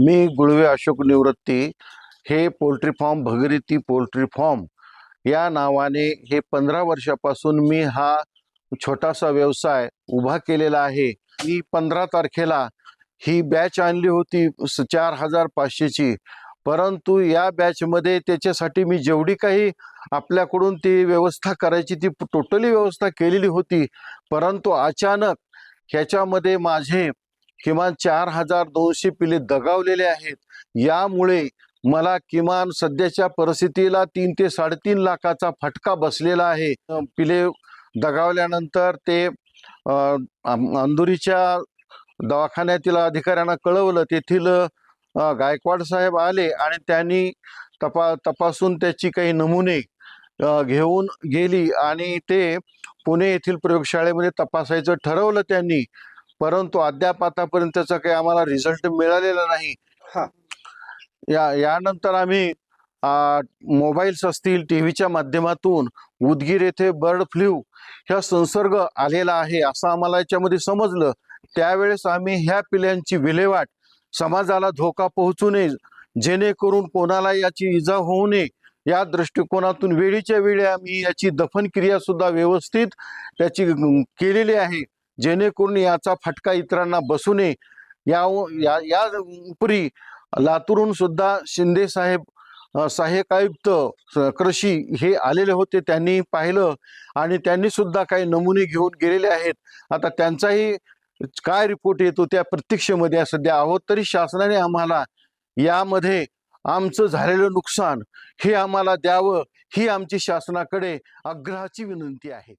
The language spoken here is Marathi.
मी गुळवे अशोक निवृत्ती हे poultry farm Bhagirathi poultry farm या नावाने हे पंधरा वर्षापासून मी हा छोटासा व्यवसाय उभा केलेला आहे. मी पंधरा तारखेला ही बॅच आणली होती स- चार हजार पाचशेची. परंतु या बॅचमध्ये त्याच्यासाठी मी जेवढी काही आपल्याकडून ती व्यवस्था करायची ती टोटली व्यवस्था केलेली होती. परंतु अचानक ह्याच्यामध्ये माझे किमान चार हजार दोनशे पिले दगावलेले आहेत. यामुळे मला किमान सध्याच्या परिस्थितीला तीन ते साडेतीन लाखाचा फटका बसलेला आहे. पिले दगावल्यानंतर ते अंदुरीच्या अंधुरीच्या दवाखान्यातील अधिकाऱ्यांना कळवलं. तेथील गायकवाड साहेब आले आणि त्यांनी तपा तपासून त्याची काही नमुने घेऊन गेली आणि ते पुणे येथील प्रयोगशाळेमध्ये तपासायचं ठरवलं त्यांनी. परंतु अद्याप आतापर्यंत त्याचा काही आम्हाला रिझल्ट मिळालेला नाही. हा. या यानंतर आम्ही मोबाईल्स असतील टी व्हीच्या माध्यमातून उदगीर येथे बर्ड फ्लू ह्या संसर्ग आलेला आहे असं आम्हाला याच्यामध्ये समजलं. त्यावेळेस आम्ही ह्या पिल्यांची विल्हेवाट समाजाला धोका पोहोचू नये जेणेकरून कोणाला याची इजा होऊ नये या दृष्टिकोनातून वेळीच्या वेळी आम्ही याची दफन क्रिया सुद्धा व्यवस्थित त्याची केलेली आहे. जेणेकरून याचा फटका इतरांना बसू नये या या या लातूरून सुद्धा शिंदे साहेब सहाय्यक आयुक्त कृषी हे आलेले होते त्यांनी पाहिलं आणि त्यांनी सुद्धा काही नमुने घेऊन गेलेले आहेत. आता त्यांचाही काय रिपोर्ट येतो त्या प्रतीक्षेमध्ये सध्या आहोत तरी शासनाने आम्हाला यामध्ये आमचं झालेलं नुकसान हे आम्हाला द्यावं ही आमची शासनाकडे आग्रहाची विनंती आहे.